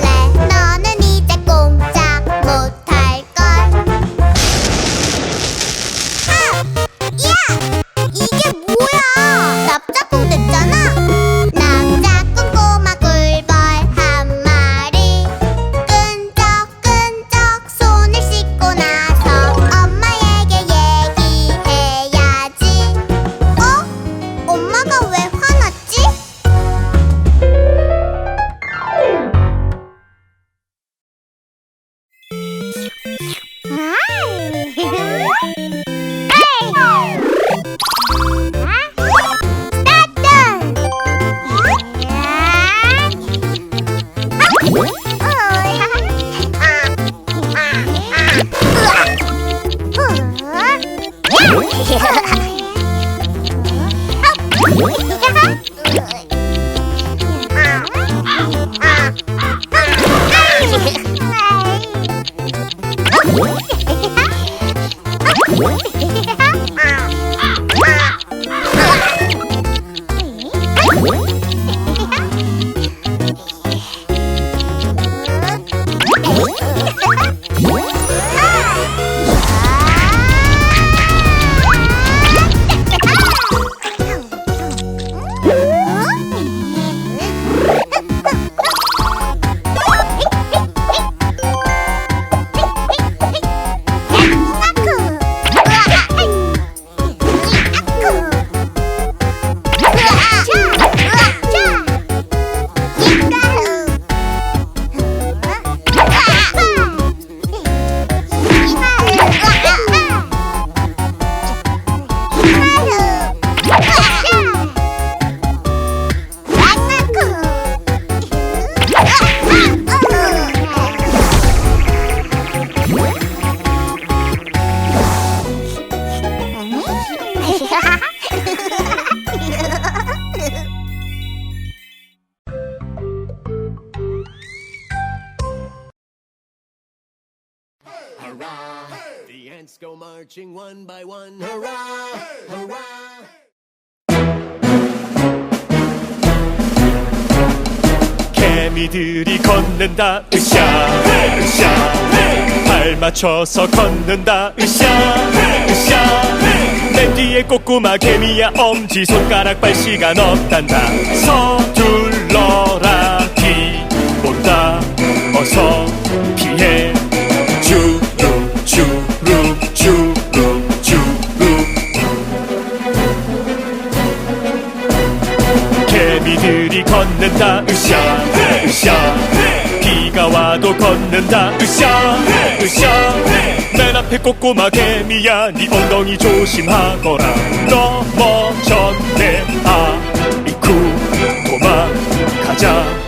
놓칠래 너는 marching one by one. Hurrah! Hurrah! 개미들이 걷는다 으쌰. 으쌰. 발 맞춰서 걷는다 으쌰. 으쌰. 맨 뒤에 꼬꼬마 개미야 엄지 손가락 발 시간 없단다. 서둘러라 뒤 본다. 어서 걷는다. 으쌰 으쌰. 비가 와도 걷는다. 으쌰 으쌰. 맨 앞에 꼬꼬마 개미야 네 엉덩이 조심하거라. 넘어졌네. 아이쿠 도망가자.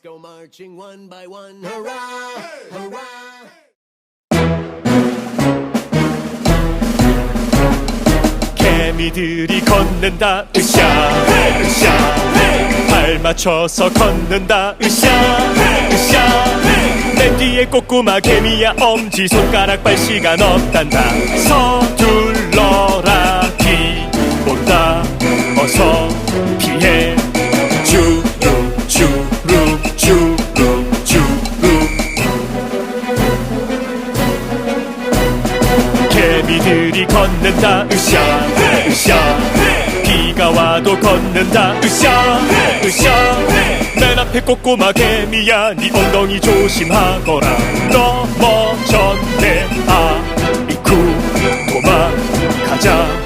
Go marching one by one. Hurrah! Hurrah! 개미들이 걷는다 으쌰! 으쌰! 발 맞춰서 걷는다 으쌰! 으쌰! 내 뒤에 꼬꼬마 개미야 엄지 손가락 발 시간 없단다. 서둘러라 기본다 어서 피해. 개미들이 걷는다. 으쌰 으쌰. 비가 와도 걷는다. 으쌰 으쌰. 맨 앞에 꼬꼬마 개미야 네 엉덩이 조심하거라. 넘어졌네. 아이쿠 도망가자.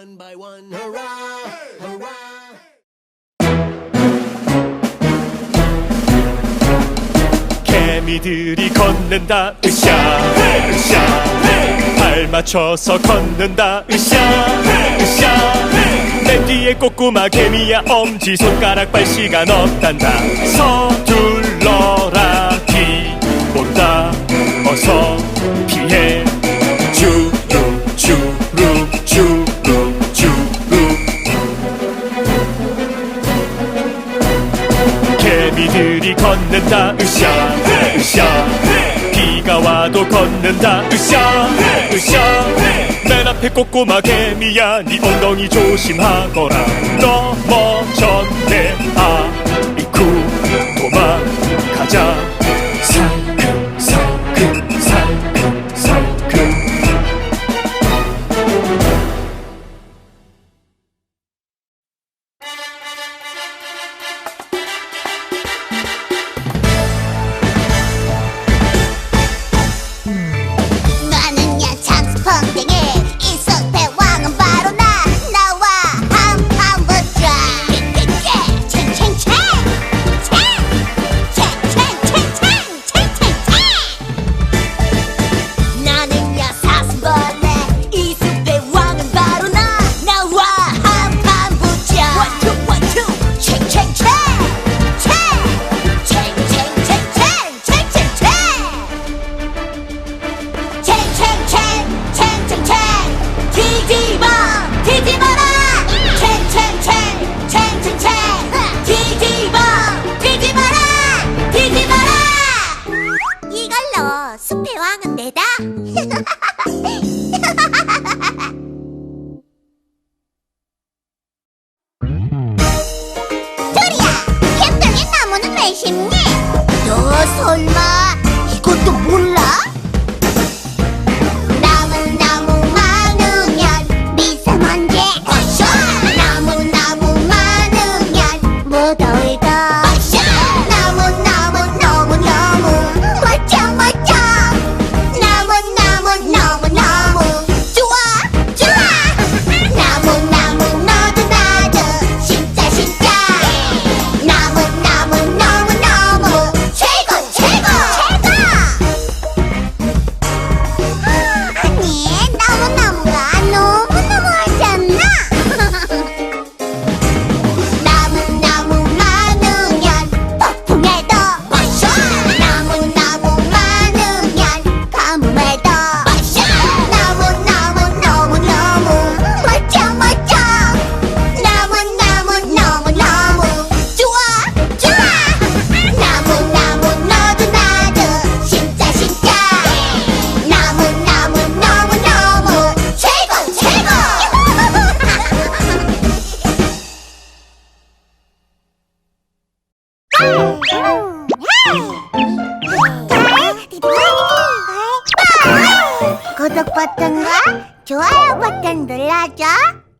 one by one. Hurrah! Hurrah! 개미들이 걷는다. 으쌰! 으쌰! 발 맞춰서 걷는다. 으쌰! 으쌰! 내 뒤에 꼬꼬마 개미야. 엄지 손가락 발 시간 없단다. 서둘러라. 뒤 본다. 어서 걷는다. 으쌰 으쌰. 비가 와도 걷는다. 으쌰 으쌰. 맨 앞에 꼬꼬마 개미야 네 엉덩이 조심하거라. 넘어졌네. 아이쿠 도망가자. 살